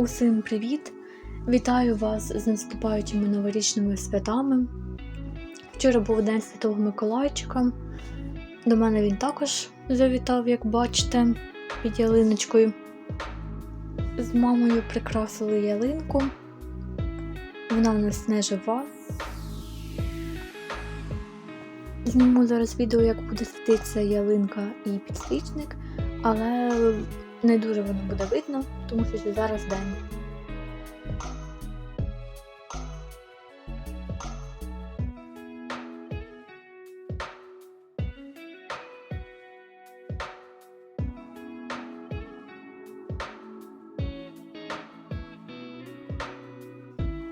Усім привіт! Вітаю вас з наступаючими новорічними святами. Вчора був День Святого Миколайчика. До мене він також завітав, як бачите, під ялиночкою. З мамою прикрасили ялинку. Вона в нас не жива. Зніму зараз відео, як буде світитися ялинка і підсвічник, але не дуже воно буде видно, тому що зараз день.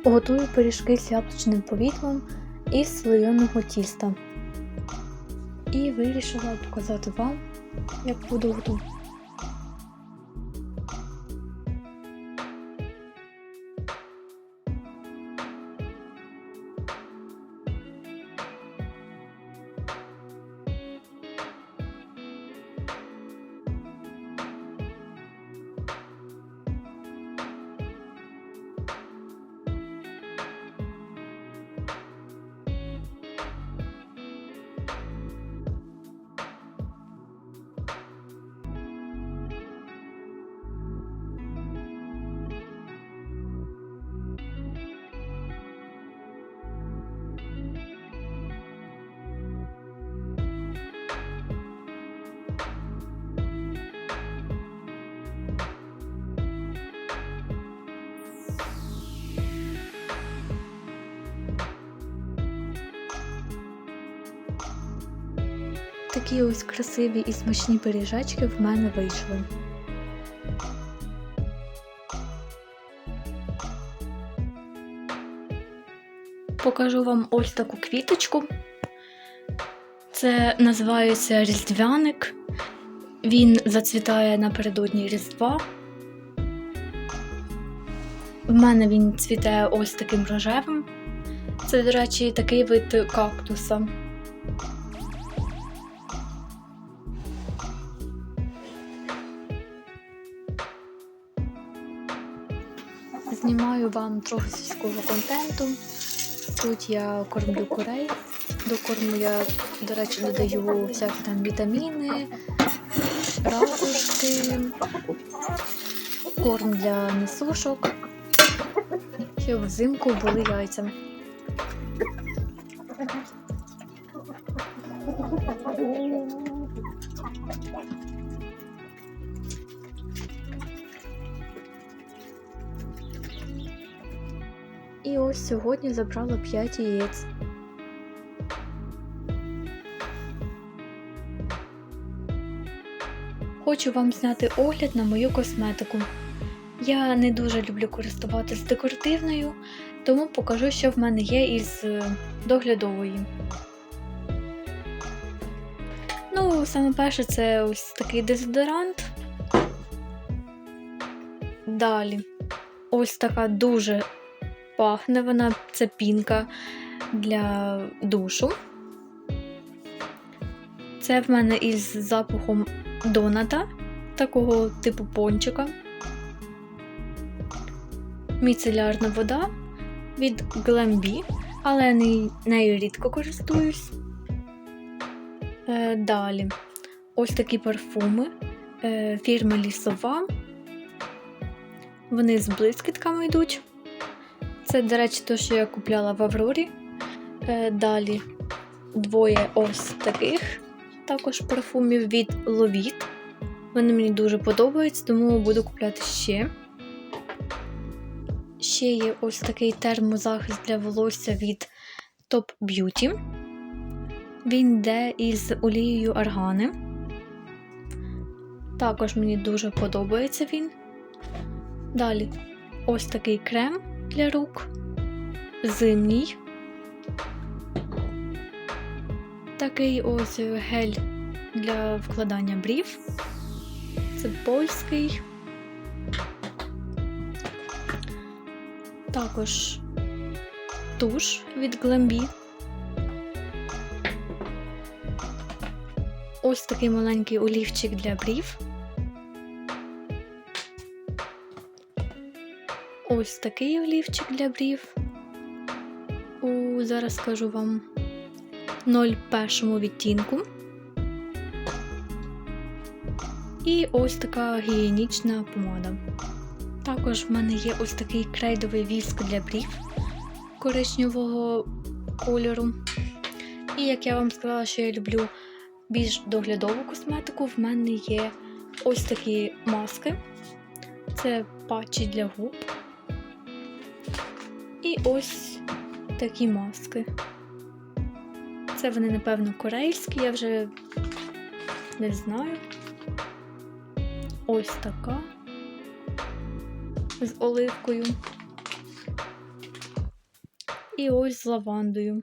Готую пиріжки з яблучним повітлом із слоєного тіста. І вирішила показати вам, як буду готувати. Такі ось красиві і смачні пиріжечки в мене вийшли. Покажу вам ось таку квіточку. Це називається різдвяник. Він зацвітає напередодні Різдва. В мене він цвіте ось таким рожевим. Це, до речі, такий вид кактуса. Знімаю вам трохи сільського контенту. Тут я кормлю курей. До корму я, до речі, додаю всякі там вітаміни, ракушки, корм для несушок, щоб взимку були яйця. І ось сьогодні забрала 5 яєць. Хочу вам зняти огляд на мою косметику. Я не дуже люблю користуватись декоративною, тому покажу, що в мене є із е, доглядової. Ну, саме перше, це ось такий дезодорант. Далі ось така дуже пахне вона, це пінка для душу. Це в мене із запахом доната, такого типу пончика. Міцелярна вода від Glambi, але не- нею рідко користуюсь. Е, далі ось такі парфуми е, фірми Лісова. Вони з блискітками йдуть. Це, до речі, те, що я купляла в Аврорі. Е, далі двоє ось таких також парфумів від Lovit. Вони мені дуже подобаються, тому буду купляти ще. Ще є ось такий термозахист для волосся від Top Beauty. Він йде із олією аргани. Також мені дуже подобається він. Далі ось такий крем для рук, зимній. Такий ось гель для вкладання брів. Це польський. Також туш від Glambi. Ось такий маленький олівчик для брів. Ось такий олівчик для брів. У, зараз скажу вам 01 відтінку. І ось така гігієнічна помада. Також в мене є ось такий крейдовий віск для брів коричневого кольору. І як я вам сказала, що я люблю більш доглядову косметику, в мене є ось такі маски. Це патчі для губ. І ось такі маски. Це вони, напевно, корейські, я вже не знаю. Ось така. З оливкою. І ось з лавандою.